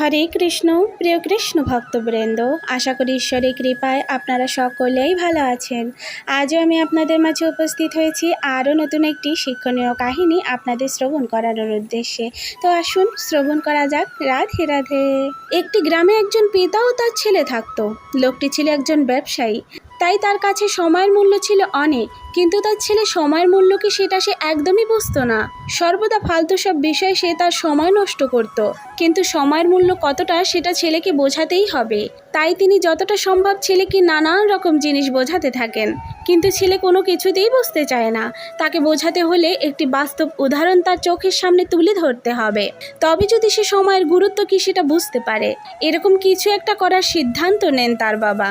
হরে কৃষ্ণ, প্রিয় কৃষ্ণ ভক্তবৃন্দ, আশা করি ঈশ্বরের কৃপায় আপনারা সকলেই ভালো আছেন। আজও আমি আপনাদের মাঝে উপস্থিত হয়েছি আরও নতুন একটি শিক্ষণীয় কাহিনী আপনাদের শ্রবণ করানোর উদ্দেশ্যে। তো আসুন শ্রবণ করা যাক রাধে রাধে। একটি গ্রামে একজন পিতা ও তার ছেলে থাকতো। লোকটি ছিল একজন ব্যবসায়ী। তাই তার কাছে সময়ের মূল্য ছিল অনেক, কিন্তু তার ছেলে সময়ের মূল্য কি সেটা সে একদমই বুঝতো না। সর্বদা ফালতু সব বিষয়ে সে তার সময় নষ্ট করত, কিন্তু সময়ের মূল্য কতটা সেটা ছেলেকে বোঝাতেই হবে। তাই তিনি যতটা সম্ভব ছেলেকে নানান রকম জিনিস বোঝাতে থাকেন, কিন্তু ছেলে কোনো কিছুতেই বুঝতে চায় না। তাকে বোঝাতে হলে একটি বাস্তব উদাহরণ তার চোখের সামনে তুলে ধরতে হবে। তবে যদি সে সময়ের গুরুত্ব কি সেটা বুঝতে পারে, এরকম কিছু একটা করার সিদ্ধান্ত নেন তার বাবা।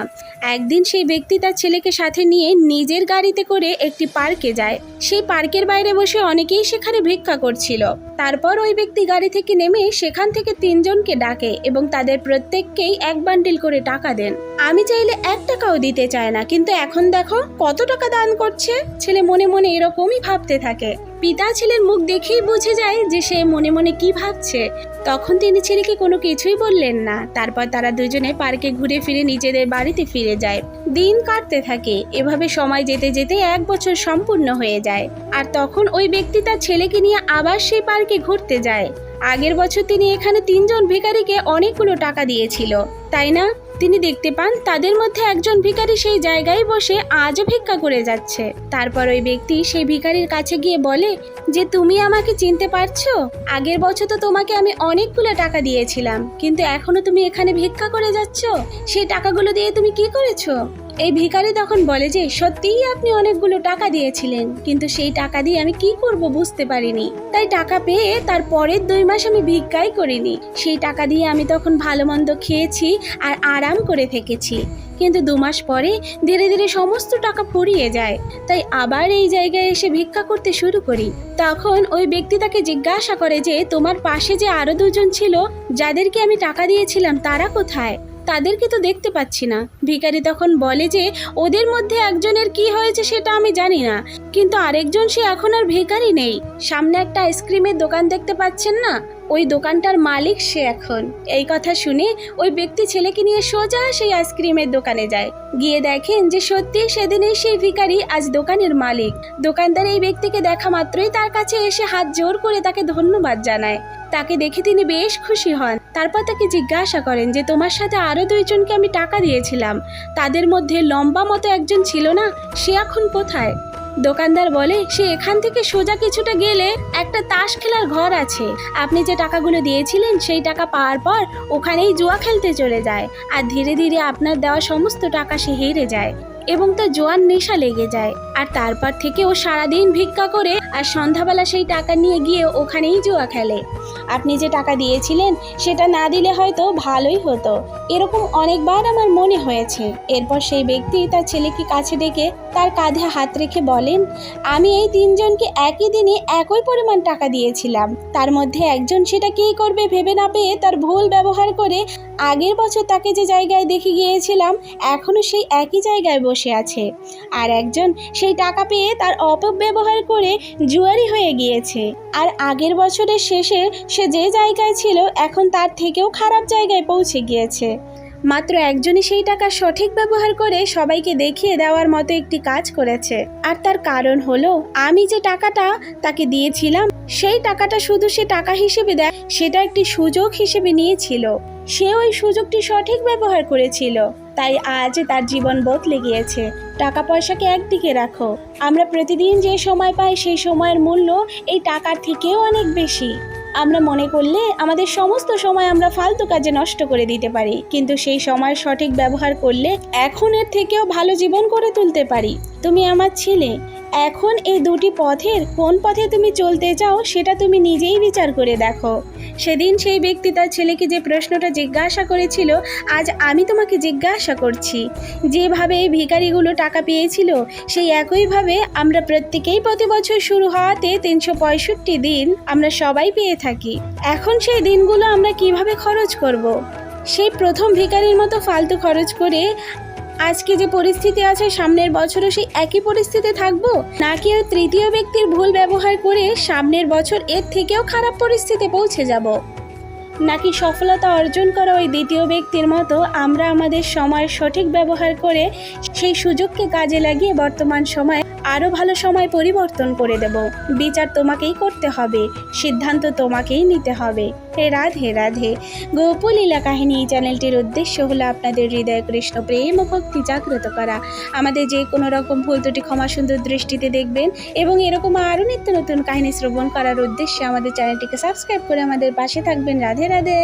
একদিন সেই ব্যক্তি তার ছেলেকে সাথে নিয়ে নিজের গাড়িতে করে একটি পার্কে যায়। সেই পার্কের বাইরে বসে অনেকেই সেখানে ভিক্ষা করছিল। তারপর ওই ব্যক্তি গাড়ি থেকে নেমে সেখান থেকে তিনজনকে ডাকে এবং তাদের প্রত্যেককেই এক বান্ডিল করে টাকা দেন। আমি চাইলে এক টাকাও দিতে চায় না, কিন্তু এখন দেখো কত টাকা দান করছে। ছেলে মনে মনে এরকমই ভাবতে থাকে। পিতা ছেলের মুখ দেখেই বুঝে যায় যে সে মনে মনে কি ভাবছে। তখন তিনি ছেলেকে কোনো কিছুই বললেন না। তারপর তারা দুজনে পার্কে ঘুরে ফিরে নিজেদের বাড়িতে ফিরে যায়। দিন কাটতে থাকে। এভাবে সময় যেতে যেতে এক বছর সম্পূর্ণ হয়ে যায়। আর তখন ওই ব্যক্তি তার ছেলেকে নিয়ে আবার সেই পার্কে ঘুরতে যায়। আগের বছর তিনি এখানে তিনজন ভিখারিকে অনেকগুলো টাকা দিয়েছিল। তাই না? তিনি দেখতে পান তাদের মধ্যে একজন ভিখারি সেই জায়গায় বসে আজও ভিক্ষা করে যাচ্ছে। তারপর ওই ব্যক্তি সেই ভিখারির কাছে গিয়ে বলে, যে তুমি আমাকে চিনতে পারছ? আগের বছর তো তোমাকে আমি অনেকগুলো টাকা দিয়েছিলাম, কিন্তু এখনও তুমি এখানে ভিক্ষা করে যাচ্ছ? সেই টাকাগুলো দিয়ে তুমি কি করেছ? এই ভিখারি তখন বলে যে, সত্যিই আপনি অনেকগুলো টাকা দিয়েছিলেন, কিন্তু সেই টাকা দিয়ে আমি কি করব বুঝতে পারিনি। তাই টাকা পেয়ে তার পরের দুই মাস আমি ভিক্ষাই করিনি। সেই টাকা দিয়ে আমি তখন ভালো মন্দ খেয়েছি আর আরাম করে থেকেছি। কিন্তু দু মাস পরে ধীরে ধীরে সমস্ত টাকা ফুরিয়ে যায়। তাই আবার এই জায়গায় এসে ভিক্ষা করতে শুরু করি। তখন ওই ব্যক্তি তাকে জিজ্ঞাসা করে যে, তোমার পাশে যে আরও দুজন ছিল, যাদেরকে আমি টাকা দিয়েছিলাম, তারা কোথায়? তাদেরকে তো দেখতে পাচ্ছি না। ভিখারি তখন বলে যে, ওদের মধ্যে একজনের কি হয়েছে সেটা আমি জানি না। কিন্তু আরেকজন সে এখন আর ভিখারি নেই। সামনে একটা আইসক্রিমের দোকান দেখতে পাচ্ছেন না? ওই দোকানটার মালিক সে এখন। এই কথা শুনে ওই ব্যক্তি ছেলেকে নিয়ে সোজা সেই আইসক্রিমের দোকানে যায়। গিয়ে দেখেন যে সত্যি সেদিনই সেই ভিখারি আজ দোকানের মালিক। দোকানদার এই ব্যক্তিকে দেখা মাত্রই তার কাছে এসে হাত জোর করে তাকে ধন্যবাদ জানায়। তাকে দেখে তিনি বেশ খুশি হন। তারপর তাকে জিজ্ঞাসা করেন যে, তোমার সাথে আরও দুইজনকে আমি টাকা দিয়েছিলাম। তাদের মধ্যে লম্বা মতো একজন ছিল না? সে এখন কোথায়? দোকানদার বলে, সে এখান থেকে সোজা কিছুটা গেলে একটা তাস খেলার ঘর আছে। আপনি যে টাকাগুলো দিয়েছিলেন, সেই টাকা পাওয়ার পর ওখানেই জুয়া খেলতে চলে যায়। আর ধীরে ধীরে আপনার দেওয়া সমস্ত টাকা সে হেরে যায়। এবং তার জোয়ান নেশা লেগে যায়। আর তারপর থেকে ও সারাদিন ভিক্ষা করে আর সন্ধ্যাবেলা সেই টাকা নিয়ে গিয়ে ওখানেই জুয়া খেলে। আপনি যে টাকা দিয়েছিলেন, সেটা না দিলে হয়তো ভালোই হতো। এরকম অনেকবার আমার মনে হয়েছে। এরপর সেই ব্যক্তি তার ছেলেকে কাছে ডেকে তার কাঁধে হাত রেখে বলেন, আমি এই তিনজনকে একই দিনে একই পরিমাণ টাকা দিয়েছিলাম। তার মধ্যে একজন সেটা কী করবে ভেবে না পেয়ে তার ভুল ব্যবহার করে আগের বছর তাকে যে জায়গায় দেখে গিয়েছিলাম এখনও সেই একই জায়গায় বসে আছে। আর একজন সেই টাকা পেয়ে তার অপব্যবহার করে জুয়ারি হয়ে গিয়েছে। আর আগের বছরের শেষে সে যে জায়গায় ছিল, এখন তার থেকেও খারাপ জায়গায় পৌঁছে গিয়েছে। মাত্র একজনই সেই টাকা সঠিক ব্যবহার করে সবাইকে দেখিয়ে দেওয়ার মতো একটি কাজ করেছে। আর তার কারণ হলো, আমি যে টাকাটা তাকে দিয়েছিলাম, সেই টাকাটা শুধু সে টাকা হিসেবে দেয়, সেটা একটি সুযোগ হিসেবে নিয়েছিল। সে ওই সুযোগটি সঠিক ব্যবহার করেছিল। তাই আজ তার জীবন বদলে গিয়েছে। টাকা পয়সাকে একদিকে রাখো। আমরা প্রতিদিন যে সময় পাই, সেই সময়ের মূল্য এই টাকার থেকেও অনেক বেশি। আমরা মনে করলে আমাদের সমস্ত সময় আমরা ফালতু কাজে নষ্ট করে দিতে পারি, কিন্তু সেই সময় সঠিক ব্যবহার করলে এখনের থেকেও ভালো জীবন করে তুলতে পারি। তুমি আমার ছেলে। এখন এই দুটি পথের কোন পথে তুমি চলতে চাও সেটা তুমি নিজেই বিচার করে দেখো। সেদিন সেই ব্যক্তি তার ছেলেকে যে প্রশ্নটা জিজ্ঞাসা করেছিল, আজ আমি তোমাকে জিজ্ঞাসা করছি। যেভাবে এই ভিখারিগুলো টাকা পেয়েছিল, সেই একইভাবে আমরা প্রত্যেকেই প্রতি বছর শুরু হওয়াতে তিনশো পঁয়ষট্টি দিন আমরা সবাই পেয়ে থাকি। এখন সেই দিনগুলো আমরা কীভাবে খরচ করব। সেই প্রথম ভিখারির মতো ফালতু খরচ করে আজকে যে পরিস্থিতি আছে, সামনের বছরও সেই একই পরিস্থিতি থাকব? নাকি ওই তৃতীয় ব্যক্তির ভুল ব্যবহার করে সামনের বছর এর থেকেও খারাপ পরিস্থিতি পৌঁছে যাব? নাকি সফলতা অর্জন করা ওই দ্বিতীয় ব্যক্তির মতো আমরা আমাদের সময়ের সঠিক ব্যবহার করে সেই সুযোগকে কাজে লাগিয়ে বর্তমান সময়ে আরও ভালো সময় পরিবর্তন করে দেব। বিচার তোমাকেই করতে হবে, সিদ্ধান্ত তোমাকেই নিতে হবে। হে রাধে রাধে। গোপলীলা কাহিনী এই চ্যানেলটির উদ্দেশ্য হলো আপনাদের হৃদয় কৃষ্ণ প্রেম ও ভক্তি জাগ্রত করা। আমাদের যে কোনো রকম ভুল ত্রুটি, ক্ষমা সুন্দর দৃষ্টিতে দেখবেন এবং এরকম আরও নিত্য নতুন কাহিনী শ্রবণ করার উদ্দেশ্যে আমাদের চ্যানেলটিকে সাবস্ক্রাইব করে আমাদের পাশে থাকবেন। রাধে রাধে।